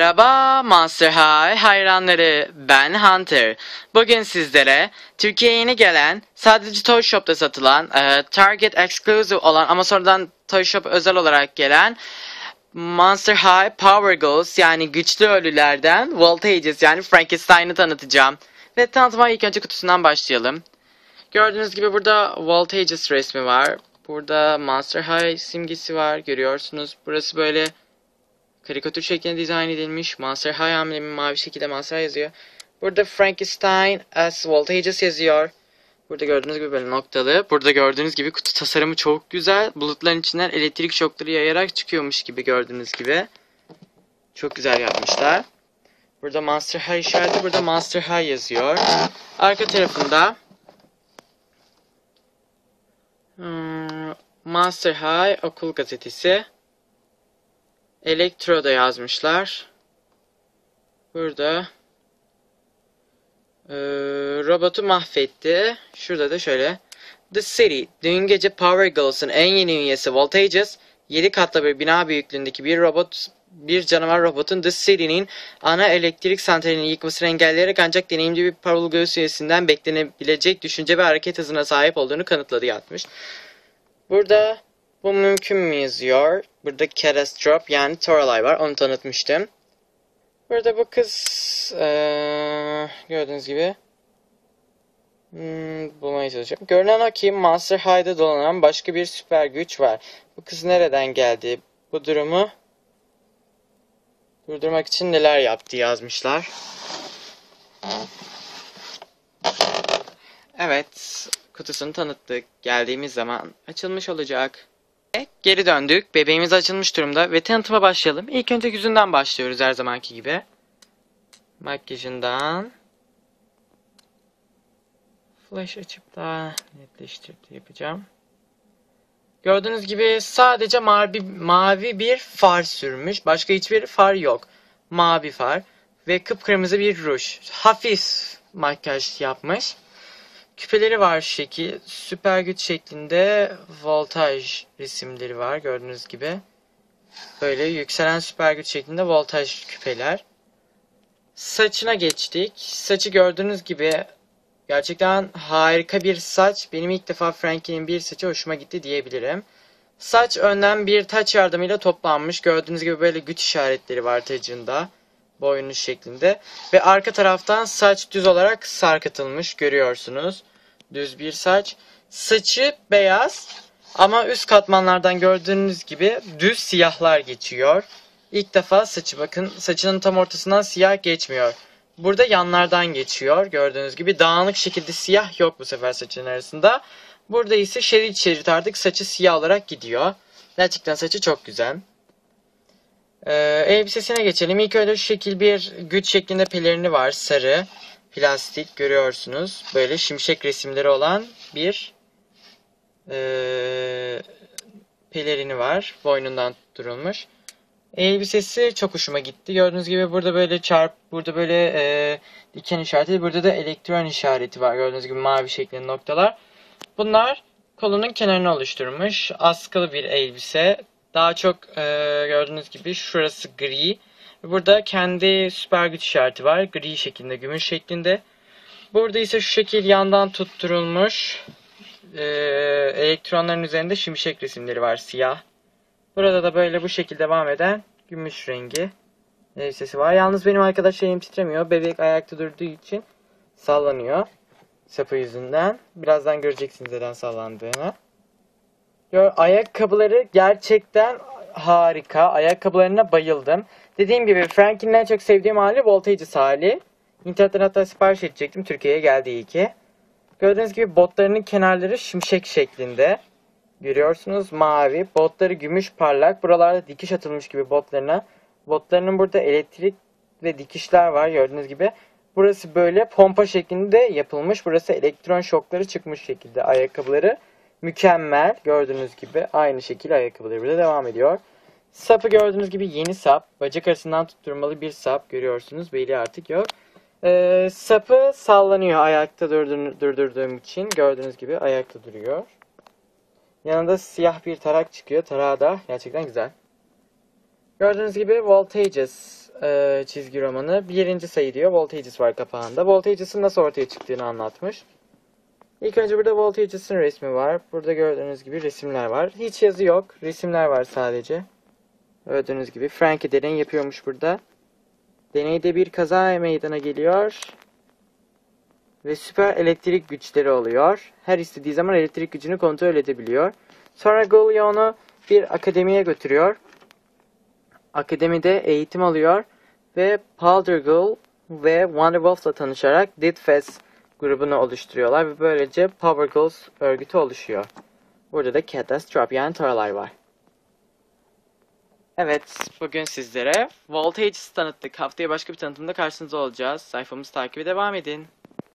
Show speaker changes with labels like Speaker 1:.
Speaker 1: Merhaba Monster High hayranları ben Hunter. Bugün sizlere Türkiye'ye yeni gelen sadece Toy Shop'ta satılan e, Target Exclusive olan ama sonradan Toy Shop özel olarak gelen Monster High Power Girls yani güçlü ölülerden Voltages yani Frankenstein'ı tanıtacağım. Ve tanıtıma ilk önce kutusundan başlayalım. Gördüğünüz gibi burada Voltages resmi var. Burada Monster High simgesi var görüyorsunuz. Burası böyle karikatür şeklinde dizayn edilmiş. Monster High amblemi mavi şekilde Monster High yazıyor. Burada Frankenstein as Voltages yazıyor. Burada gördüğünüz gibi böyle noktalı. Burada gördüğünüz gibi kutu tasarımı çok güzel. Bulutların içinden elektrik şokları yayarak çıkıyormuş gibi gördüğünüz gibi. Çok güzel yapmışlar. Burada Monster High işareti, burada Monster High yazıyor. Arka tarafında hmm, Monster High okul gazetesi. Elektro'da yazmışlar. Burada ee, robotu mahvetti. Şurada da şöyle. The City. Dün gece Power Girls'ın en yeni üyesi Voltages 7 katlı bir bina büyüklüğündeki bir robot bir canavar robotun The City'nin ana elektrik santralini yıkmasını engelleyerek ancak deneyimli bir Power Girls üyesinden beklenebilecek düşünce ve hareket hızına sahip olduğunu kanıtladı yatmış. Burada bu mümkün mü yazıyor. Burada Catastrophe yani Toralay var. Onu tanıtmıştım. Burada bu kız ee, gördüğünüz gibi hmm, bulmaya çalışacağım. Görünen o ki Monster High'da dolanan başka bir süper güç var. Bu kız nereden geldi? Bu durumu durdurmak için neler yaptı yazmışlar. Evet, kutusunu tanıttık. Geldiğimiz zaman açılmış olacak. Geri döndük. Bebeğimiz açılmış durumda ve tanıtıma başlayalım. İlk önce yüzünden başlıyoruz her zamanki gibi. Makyajından. Flash açıp daha netleştirdi yapacağım. Gördüğünüz gibi sadece mavi, mavi bir far sürmüş. Başka hiçbir far yok. Mavi far ve kıpkırmızı bir ruj. Hafif makyaj yapmış. Küpeleri var şekil. Süper güç şeklinde voltaj resimleri var gördüğünüz gibi. Böyle yükselen süper güç şeklinde voltaj küpeler. Saçına geçtik. Saçı gördüğünüz gibi gerçekten harika bir saç. Benim ilk defa Frankie'nin bir saçı hoşuma gitti diyebilirim. Saç önden bir taç yardımıyla toplanmış. Gördüğünüz gibi böyle güç işaretleri var tacında. Boynu şeklinde. Ve arka taraftan saç düz olarak sarkıtılmış görüyorsunuz düz bir saç. Saçı beyaz ama üst katmanlardan gördüğünüz gibi düz siyahlar geçiyor. İlk defa saçı bakın saçının tam ortasından siyah geçmiyor. Burada yanlardan geçiyor. Gördüğünüz gibi dağınık şekilde siyah yok bu sefer saçın arasında. Burada ise şerit şerit artık saçı siyah olarak gidiyor. Gerçekten saçı çok güzel. Ee, elbisesine geçelim. İlk önce şu şekil bir güç şeklinde pelerini var. Sarı plastik görüyorsunuz. Böyle şimşek resimleri olan bir e, pelerini var. Boynundan tutturulmuş. Elbisesi çok hoşuma gitti. Gördüğünüz gibi burada böyle çarp, burada böyle e, diken işareti, burada da elektron işareti var. Gördüğünüz gibi mavi şeklinde noktalar. Bunlar kolunun kenarını oluşturmuş. Askılı bir elbise. Daha çok e, gördüğünüz gibi şurası gri. Burada kendi süper güç işareti var. Gri şeklinde, gümüş şeklinde. Burada ise şu şekil yandan tutturulmuş e, elektronların üzerinde şimşek resimleri var siyah. Burada da böyle bu şekilde devam eden gümüş rengi elbisesi var. Yalnız benim arkadaş elim titremiyor. Bebek ayakta durduğu için sallanıyor. Sapı yüzünden. Birazdan göreceksiniz neden sallandığını. Ayakkabıları gerçekten harika. Ayakkabılarına bayıldım. Dediğim gibi Frankie'nin en çok sevdiğim hali Voltages hali. İnternetten hatta sipariş edecektim. Türkiye'ye geldi iyi ki. Gördüğünüz gibi botlarının kenarları şimşek şeklinde. Görüyorsunuz mavi. Botları gümüş parlak. Buralarda dikiş atılmış gibi botlarına. Botlarının burada elektrik ve dikişler var gördüğünüz gibi. Burası böyle pompa şeklinde yapılmış. Burası elektron şokları çıkmış şekilde ayakkabıları. Mükemmel gördüğünüz gibi aynı şekilde ayakkabıları burada devam ediyor. Sapı gördüğünüz gibi yeni sap. Bacak arasından tutturmalı bir sap görüyorsunuz. Beli artık yok. Ee, sapı sallanıyor ayakta durdurduğum için. Gördüğünüz gibi ayakta duruyor. Yanında siyah bir tarak çıkıyor. Tarağı da gerçekten güzel. Gördüğünüz gibi Voltages e, çizgi romanı birinci sayı diyor. Voltages var kapağında. Voltages'ın nasıl ortaya çıktığını anlatmış. İlk önce burada Voltages'ın resmi var. Burada gördüğünüz gibi resimler var. Hiç yazı yok. Resimler var sadece. Gördüğünüz gibi Frankie deney yapıyormuş burada. Deneyde bir kaza meydana geliyor. Ve süper elektrik güçleri oluyor. Her istediği zaman elektrik gücünü kontrol edebiliyor. Sonra Gully onu bir akademiye götürüyor. Akademide eğitim alıyor. Ve Powdergirl ve Wonderwolf'la tanışarak Didfest grubunu oluşturuyorlar. Ve böylece Power Girls örgütü oluşuyor. Burada da Catastrophe yani Toralay var. Evet, bugün sizlere Voltage'ı tanıttık. Haftaya başka bir tanıtımda karşınızda olacağız. Sayfamızı takibe devam edin.